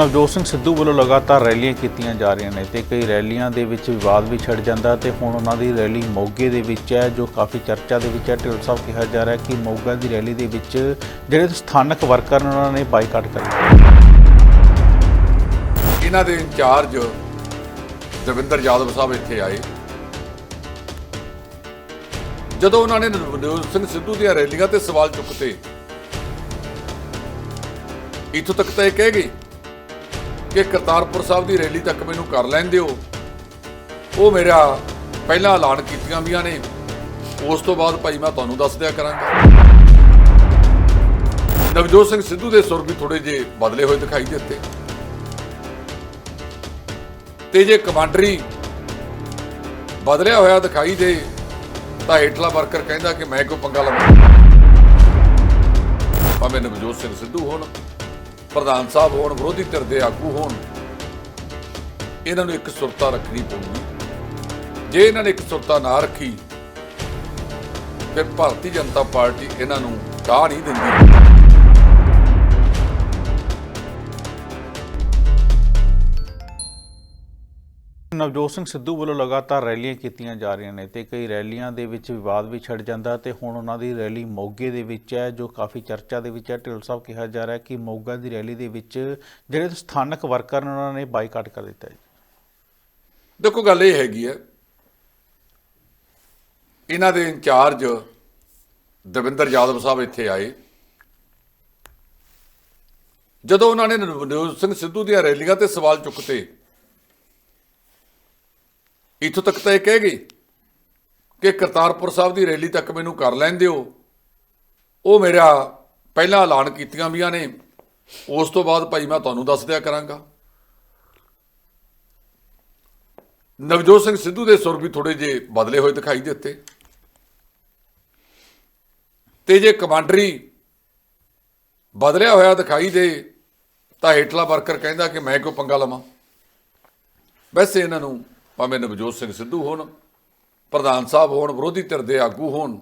ਨਵਜੋਤ ਸਿੰਘ ਸਿੱਧੂ ਵੱਲੋਂ ਲਗਾਤਾਰ ਰੈਲੀਆਂ ਕੀਤੀਆਂ ਜਾ ਰਹੀਆਂ ਨੇ ਤੇ ਕਈ ਰੈਲੀਆਂ ਦੇ ਵਿੱਚ ਵਿਵਾਦ ਵੀ ਛਿੜ ਜਾਂਦਾ ਤੇ ਹੁਣ ਉਹਨਾਂ ਦੀ ਰੈਲੀ ਮੋਗੇ ਦੇ ਵਿੱਚ ਹੈ, ਜੋ ਕਾਫੀ ਚਰਚਾ ਦੇ ਵਿੱਚ ਹੈ। ਢਿੱਲ ਸਾਹਿਬ ਕਿਹਾ ਜਾ ਰਿਹਾ ਕਿ ਮੋਗਾ ਦੀ ਰੈਲੀ ਦੇ ਵਿੱਚ ਜਿਹੜੇ ਸਥਾਨਕ ਵਰਕਰ ਨੇ, ਉਹਨਾਂ ਨੇ ਬਾਈਕਾਟ ਕਰਿਆ ਇਹਨਾਂ ਦੇ ਇੰਚਾਰਜ ਦਵਿੰਦਰ ਯਾਦਵ ਸਾਹਿਬ ਇੱਥੇ ਆਏ। ਜਦੋਂ ਉਹਨਾਂ ਨੇ ਨਵਜੋਤ ਸਿੰਘ ਸਿੱਧੂ ਦੀਆਂ ਰੈਲੀਆਂ ਤੇ ਸਵਾਲ ਚੁੱਕਤੇ, ਇੱਥੋਂ ਤੱਕ ਤਾਂ ਇਹ ਕਹਿ ਗਏ ਕਿ ਕਰਤਾਰਪੁਰ ਸਾਹਿਬ ਦੀ ਰੈਲੀ ਤੱਕ ਮੈਨੂੰ ਕਰ ਲੈਣ ਦਿਓ। ਉਹ ਮੇਰਾ ਪਹਿਲਾਂ ਐਲਾਨ ਕੀਤੀਆਂ ਵੀਆਂ ਨੇ। ਉਸ ਤੋਂ ਬਾਅਦ ਭਾਈ ਮੈਂ ਤੁਹਾਨੂੰ ਦੱਸ ਦਿਆ ਕਰਾਂਗਾ। ਨਵਜੋਤ ਸਿੰਘ ਸਿੱਧੂ ਦੇ ਸੁਰ ਵੀ ਥੋੜੇ ਜਿਹੇ ਬਦਲੇ ਹੋਏ ਦਿਖਾਈ ਦਿੱਤੇ। ਤੇ ਜੇ ਕਮਾਂਡਰੀ ਬਦਲਿਆ ਹੋਇਆ ਦਿਖਾਈ ਦੇ, ਤਾਂ ਹੇਠਲਾ ਵਰਕਰ ਕਹਿੰਦਾ ਕਿ ਮੈਂ ਕੋਈ ਪੰਗਾ ਲਵਾਂ? ਭਾਵੇਂ ਨਵਜੋਤ ਸਿੰਘ ਸਿੱਧੂ ਹੋਣ। ਪ੍ਰਧਾਨ ਸਾਹਿਬ ਹੋਣ, ਵਿਰੋਧੀ ਧਿਰ ਦੇ ਆਗੂ ਹੋਣ, ਇਹਨਾਂ ਨੂੰ ਇੱਕ ਸੁਰਤਾ ਰੱਖਣੀ ਪਊਗੀ। ਜੇ ਇਹਨਾਂ ਨੇ ਇੱਕ ਸੁਰਤਾ ਨਾ ਰੱਖੀ, ਫਿਰ ਭਾਰਤੀ ਜਨਤਾ ਪਾਰਟੀ ਇਹਨਾਂ ਨੂੰ ਢਾਹ ਨਹੀਂ ਦਿੰਦੀ। ਨਵਜੋਤ ਸਿੰਘ ਸਿੱਧੂ ਵੱਲੋਂ ਲਗਾਤਾਰ ਰੈਲੀਆਂ ਕੀਤੀਆਂ ਜਾ ਰਹੀਆਂ ਨੇ ਤੇ ਕਈ ਰੈਲੀਆਂ ਦੇ ਵਿੱਚ ਵਿਵਾਦ ਵੀ ਛਿੜ ਜਾਂਦਾ ਤੇ ਹੁਣ ਉਹਨਾਂ ਦੀ ਰੈਲੀ ਮੋਗੇ ਦੇ ਵਿੱਚ ਹੈ, ਜੋ ਕਾਫੀ ਚਰਚਾ ਦੇ ਵਿੱਚ ਹੈ। ਢਿੱਲ ਸਾਹਿਬ ਕਿਹਾ ਜਾ ਰਿਹਾ ਕਿ ਮੋਗਾ ਦੀ ਰੈਲੀ ਦੇ ਵਿੱਚ ਜਿਹੜੇ ਸਥਾਨਕ ਵਰਕਰ ਨੇ, ਉਹਨਾਂ ਨੇ ਬਾਈਕਾਟ ਕਰ ਦਿੱਤਾ ਹੈ। ਦੇਖੋ, ਗੱਲ ਇਹ ਹੈਗੀ ਹੈ, ਇਹਨਾਂ ਦੇ ਇੰਚਾਰਜ ਦਵਿੰਦਰ ਯਾਦਵ ਸਾਹਿਬ ਇੱਥੇ ਆਏ। ਜਦੋਂ ਉਹਨਾਂ ਨੇ ਨਵਜੋਤ ਸਿੰਘ ਸਿੱਧੂ ਦੀਆਂ ਰੈਲੀਆਂ ਤੇ ਸਵਾਲ ਚੁੱਕਤੇ ਇੱਥੋਂ ਤੱਕ ਤਾਂ ਇਹ ਕਹਿ ਗਏ ਕਿ ਕਰਤਾਰਪੁਰ ਸਾਹਿਬ ਦੀ ਰੈਲੀ ਤੱਕ ਮੈਨੂੰ ਕਰ ਲੈਣ ਦਿਓ। ਉਹ ਮੇਰਾ ਪਹਿਲਾਂ ਐਲਾਨ ਕੀਤੀਆਂ ਵੀਆਂ ਨੇ। ਉਸ ਤੋਂ ਬਾਅਦ ਭਾਈ ਮੈਂ ਤੁਹਾਨੂੰ ਦੱਸ ਦਿਆ ਕਰਾਂਗਾ। ਨਵਜੋਤ ਸਿੰਘ ਸਿੱਧੂ ਦੇ ਸੁਰ ਵੀ ਥੋੜੇ ਜਿਹੇ ਬਦਲੇ ਹੋਏ ਦਿਖਾਈ ਦਿੱਤੇ। ਤੇ ਜੇ ਕਮਾਂਡਰੀ ਬਦਲਿਆ ਹੋਇਆ ਦਿਖਾਈ ਦੇ, ਤਾਂ ਹੇਠਲਾ ਵਰਕਰ ਕਹਿੰਦਾ ਕਿ ਮੈਂ ਕਿਉਂ ਪੰਗਾ ਲਵਾਂ? ਵੈਸੇ ਇਹਨਾਂ ਨੂੰ ਭਾਵੇਂ ਨਵਜੋਤ ਸਿੰਘ ਸਿੱਧੂ ਹੋਣ, ਪ੍ਰਧਾਨ ਸਾਹਿਬ ਹੋਣ, ਵਿਰੋਧੀ ਧਿਰ ਦੇ ਆਗੂ ਹੋਣ,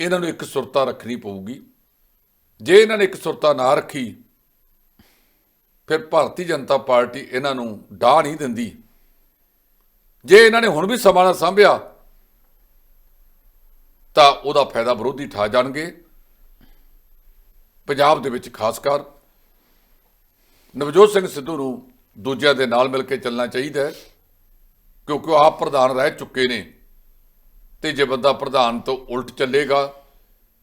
ਇਹਨਾਂ ਨੂੰ ਇੱਕ ਸੁਰਤਾ ਰੱਖਣੀ ਪਊਗੀ। ਜੇ ਇਹਨਾਂ ਨੇ ਇੱਕ ਸੁਰਤਾ ਨਾ ਰੱਖੀ, ਫਿਰ ਭਾਰਤੀ ਜਨਤਾ ਪਾਰਟੀ ਇਹਨਾਂ ਨੂੰ ਡਾਹ ਨਹੀਂ ਦਿੰਦੀ। ਜੇ ਇਹਨਾਂ ਨੇ ਹੁਣ ਵੀ ਸਮਾਂ ਨਾ ਸੰਭਿਆ, ਤਾਂ ਉਹਦਾ ਫਾਇਦਾ ਵਿਰੋਧੀ ਠਾ ਜਾਣਗੇ। ਪੰਜਾਬ ਦੇ ਵਿੱਚ ਖਾਸ ਕਰ ਨਵਜੋਤ ਸਿੰਘ ਸਿੱਧੂ ਨੂੰ ਦੂਜਿਆਂ ਦੇ ਨਾਲ ਮਿਲ ਕੇ ਚੱਲਣਾ ਚਾਹੀਦਾ ਹੈ, ਕਿਉਂਕਿ ਉਹ ਆਪ ਪ੍ਰਧਾਨ ਰਹਿ ਚੁੱਕੇ ਨੇ। ਤੇ ਜੇ ਬੰਦਾ ਪ੍ਰਧਾਨ ਤੋਂ ਉਲਟ ਚੱਲੇਗਾ,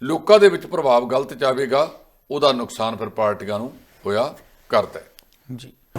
ਲੋਕਾਂ ਦੇ ਵਿੱਚ ਪ੍ਰਭਾਵ ਗਲਤ ਜਾਵੇਗਾ, ਉਹਦਾ ਨੁਕਸਾਨ ਫਿਰ ਪਾਰਟੀਆਂ ਨੂੰ ਹੋਇਆ ਕਰਦਾ ਜੀ।